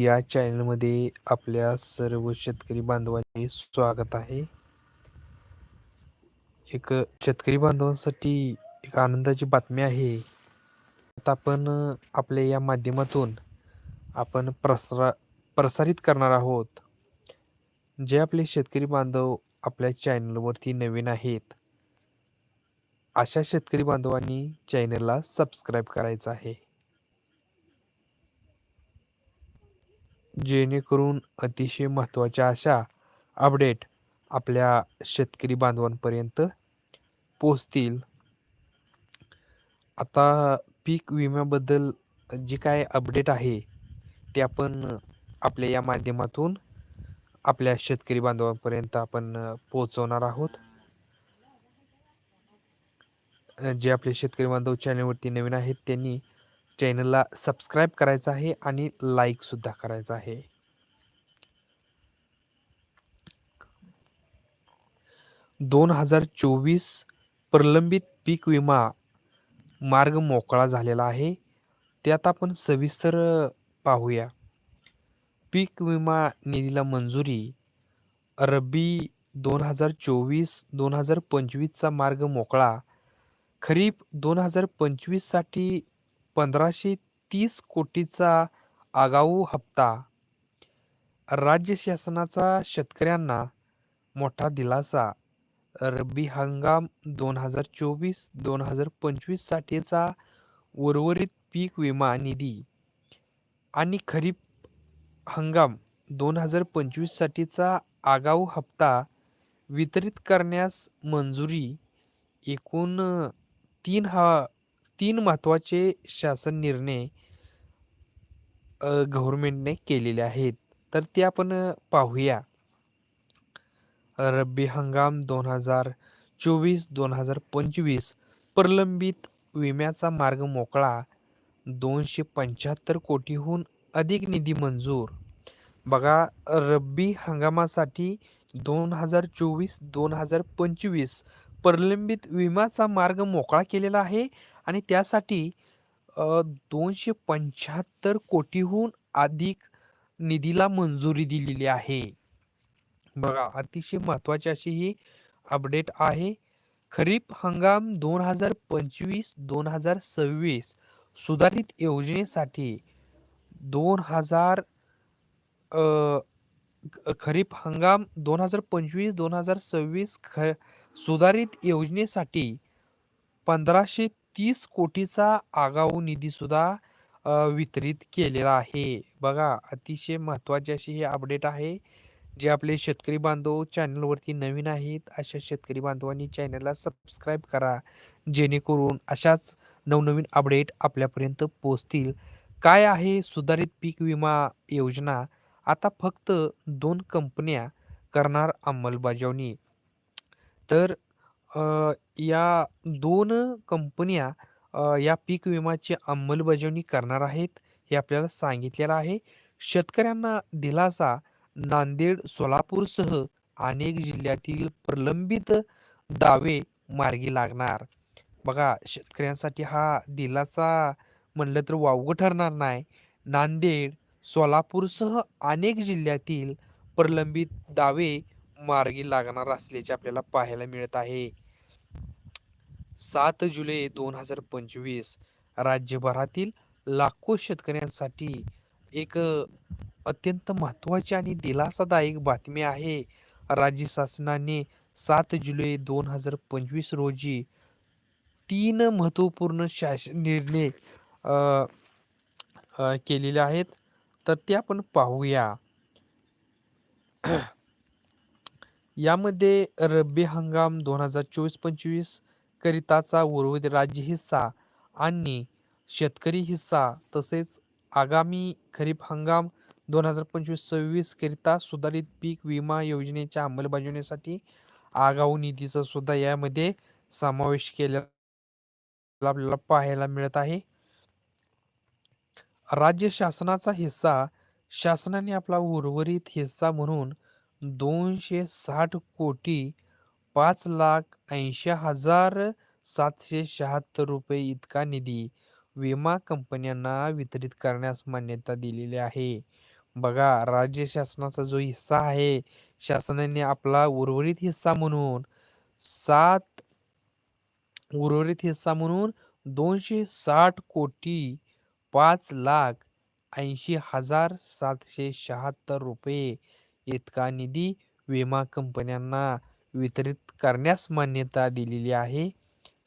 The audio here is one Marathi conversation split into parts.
या चॅनलमध्ये आपल्या सर्व शेतकरी बांधवांचे स्वागत आहे. एक शेतकरी बांधवांसाठी एक आनंदाची बातमी आहे. आता आपण आपल्या या माध्यमातून आपण प्रसरा प्रसारित करणार आहोत. जे आपले शेतकरी बांधव आपल्या चॅनलवरती नवीन आहेत अशा शेतकरी बांधवांनी चॅनलला सबस्क्राईब करायचं आहे. जेणेकरून अतिशय महत्त्वाच्या अशा अपडेट आपल्या शेतकरी बांधवांपर्यंत पोचतील आता पीक विम्याबद्दल जी काय अपडेट आहे ते आपण आपल्या या माध्यमातून आपल्या शेतकरी बांधवांपर्यंत आपण पोहोचवणार आहोत. जे आपले शेतकरी बांधव चॅनलवरती नवीन आहेत त्यांनी चॅनलला सबस्क्राईब करायचं आहे आणि लाईकसुद्धा करायचं आहे. दोन हजार चोवीस प्रलंबित पीक विमा मार्ग मोकळा झालेला आहे. त्यात आपण सविस्तर पाहूया. पीक विमा निधीला मंजुरी रब्बी दोन हजार चोवीस दोन हजार पंचवीसचा मार्ग मोकळा खरीप दोन हजार पंचवीससाठी पंधराशे तीस कोटीचा आगाऊ हप्ता. राज्य शासनाचा शेतकऱ्यांना मोठा दिलासा. रब्बी हंगाम दोन हजार चोवीस दोन हजार पंचवीससाठीचा उर्वरित पीक विमा निधी आणि खरीप हंगाम दोन हजार पंचवीससाठीचा आगाऊ हप्ता वितरित करण्यास मंजुरी एकूण तीन हा तीन महत्त्वाचे शासन निर्णय गव्हर्मेंटने केलेले आहेत. तर ते आपण पाहूया. रब्बी हंगाम दोन हजार चोवीस दोन हजार पंचवीस प्रलंबित विम्याचा मार्ग मोकळा दोनशे पंच्याहत्तर कोटीहून अधिक निधी मंजूर. बघा रब्बी हंगामासाठी दोन हजार चोवीस दोन हजार पंचवीस प्रलंबित विम्याचा मार्ग मोकळा केलेला आहे. आणि त्यासाठी दोनशे पंच्याहत्तर कोटीहून अधिक निधीला मंजुरी दिलेली आहे. बघा अतिशय महत्त्वाची अशी ही अपडेट आहे. खरीप हंगाम दोन हजार पंचवीस दोन हजार सव्वीस सुधारित योजनेसाठी दोन हजार खरीप हंगाम दोन हजार पंचवीस दोन हजार सव्वीस ख सुधारित योजनेसाठी पंधराशे तीस कोटीचा आगाऊ निधीसुद्धा वितरित केलेला आहे. बघा अतिशय महत्त्वाची अशी ही अपडेट आहे जे आपले शेतकरी बांधव चॅनलवरती नवीन आहेत अशा शेतकरी बांधवांनी चॅनलला सबस्क्राईब करा जेणेकरून अशाच नवनवीन अपडेट आपल्यापर्यंत पोचतील काय आहे सुधारित पीक विमा योजना? आता फक्त दोन कंपन्या करणार अंमलबजावणी. तर या दोन कंपन्या या पीक विम्याची अंमलबजावणी करणार आहेत हे आपल्याला सांगितलेलं आहे. शेतकऱ्यांना दिलासा नांदेड सोलापूरसह अनेक जिल्ह्यातील प्रलंबित दावे मार्गी लागणार. बघा शेतकऱ्यांसाठी हा दिलासा म्हणलं तर वावगं ठरणार नाही. नांदेड सोलापूरसह अनेक जिल्ह्यातील प्रलंबित दावे मार्गी लागणार असल्याचे आपल्याला पाहायला मिळत आहे. सात जुलै दोन हजार पंचवीस राज्यभरातील लाखो शेतकऱ्यांसाठी एक अत्यंत महत्त्वाची आणि दिलासादायक बातमी आहे. राज्य शासनाने सात जुलै दोन हजार पंचवीस रोजी तीन महत्त्वपूर्ण शासन निर्णय केलेले आहेत. तर ते आपण पाहूया. यामध्ये रब्बी हंगाम दोन हजार चोवीस पंचवीस करिताचा उर्वरित राज्य हिस्सा आणि शेतकरी हिस्सा तसेच आगामी खरीप हंगाम दोन हजार पंचवीस सव्वीस करिता सुधारित पीक विमा योजनेच्या अंमलबजावणीसाठी आगाऊ निधीचा सुद्धा यामध्ये समावेश केलेला आपल्याला पाहायला मिळत आहे. राज्य शासनाचा हिस्सा शासनाने आपला उर्वरित हिस्सा म्हणून दोनशे साठ कोटी पाच लाख ऐंशी हजार सातशे शहात्तर रुपये इतका निधी विमा कंपन्यांना वितरित करण्यास मान्यता दिलेली आहे. बघा राज्य शासनाचा जो हिस्सा आहे शासनाने आपला उर्वरित हिस्सा म्हणून सात उर्वरित हिस्सा म्हणून दोनशे साठ कोटी पाच लाख ऐंशी हजार सातशे शहात्तर रुपये इतका निधी विमा कंपन्यांना वितरित करण्यास मान्यता दिलेली आहे.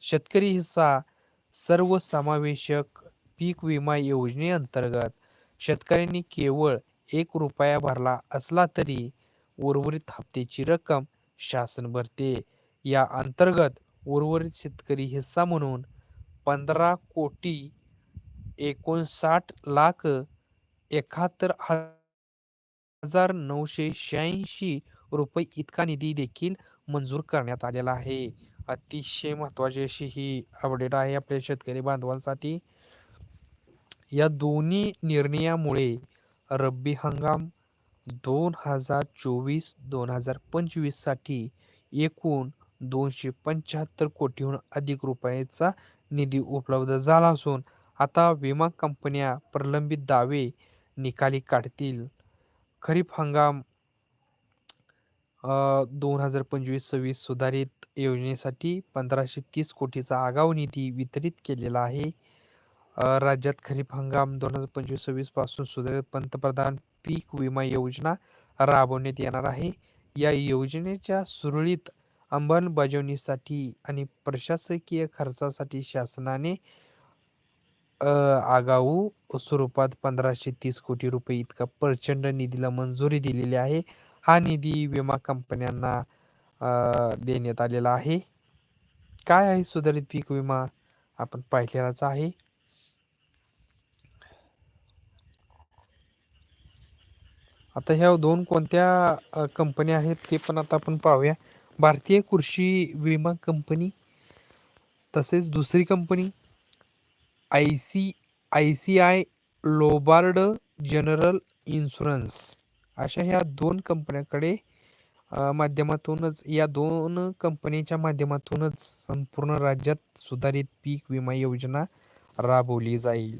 शेतकरी हिस्सा सर्वसमावेशक पीक विमा योजनेअंतर्गत शेतकऱ्यांनी केवळ एक रुपया भरला असला तरी उर्वरित हप्त्याची रक्कम शासन भरते. या अंतर्गत उर्वरित शेतकरी हिस्सा म्हणून पंधरा कोटी एकोणसाठ लाख एकाहत्तर हजार हजार नऊशे शहाऐंशी रुपये इतका निधी देखील मंजूर करण्यात आलेला आहे. अतिशय महत्त्वाची अशी ही अपडेट आहे आपल्या शेतकरी बांधवांसाठी. या दोन्ही निर्णयामुळे रब्बी हंगाम दोन हजार चोवीस दोन हजार पंचवीससाठी एकूण दोनशे पंच्याहत्तर कोटीहून अधिक रुपयाचा निधी उपलब्ध झाला असून आता विमा कंपन्या प्रलंबित दावे निकाली काढतील. खरीप हंगाम दोन हजार पंचवीस सव्वीस सुधारित योजनेसाठी पंधराशे तीस कोटीचा आगाऊ निधी वितरित केलेला आहे. राज्यात खरीप हंगाम दोन हजार पंचवीस सव्वीसपासून सुधारित पंतप्रधान पीक विमा योजना राबवण्यात येणार आहे. या योजनेच्या सुरळीत अंमलबजावणीसाठी आणि प्रशासकीय खर्चासाठी शासनाने आगाऊ स्वरूपात पंधराशे तीस कोटी रुपये इतका प्रचंड निधीला मंजुरी दिलेली आहे. हा निधी विमा कंपन्यांना देण्यात आलेला आहे. काय आहे सुधारित पीक विमा? आपण पाहिलेलाच आहे. आता ह्या दोन कोणत्या कंपन्या आहेत ते पण आता आपण पाहूया. भारतीय कृषी विमा कंपनी तसेच दुसरी company I C I C I Lombard general insurance अशा ह्या दोन कंपन्याकडे माध्यमातूनच या दोन कंपनीच्या माध्यमातूनच संपूर्ण राज्यात सुधारित पीक विमा योजना राबवली जाईल.